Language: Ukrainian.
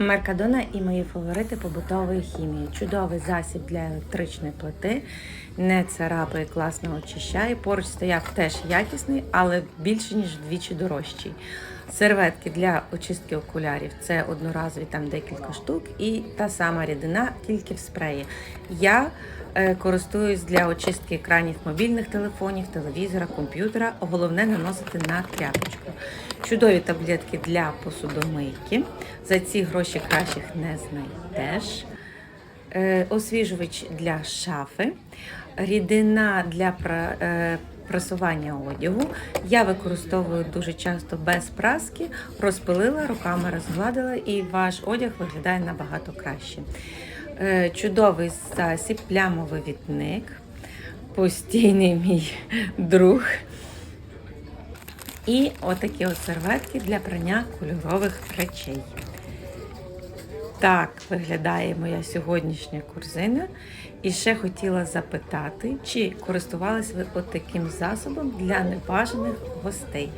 Меркадона і мої фаворити побутової хімії. Чудовий засіб для електричної плити, не царапає, класно очищає. Поруч стояв теж якісний, але більше ніж вдвічі дорожчий. Серветки для очистки окулярів це одноразові, там декілька штук, і та сама рідина, тільки в спреї. Я е, користуюсь для очистки екранів мобільних телефонів, телевізора, комп'ютера. Головне наносити на тряпочку. Чудові таблетки для посудомийки. За ці гроші кращих не знайдеш. Е, освіжувач для шафи, рідина для е, прасування одягу. Я використовую дуже часто без праски, розпилила, руками розгладила, і ваш одяг виглядає набагато краще. Е, чудовий засіб, плямовий відник, постійний мій друг. І отакі ось серветки для прання кольорових речей. Так виглядає моя сьогоднішня корзина. І ще хотіла запитати, чи користувались ви отаким засобом для небажаних гостей.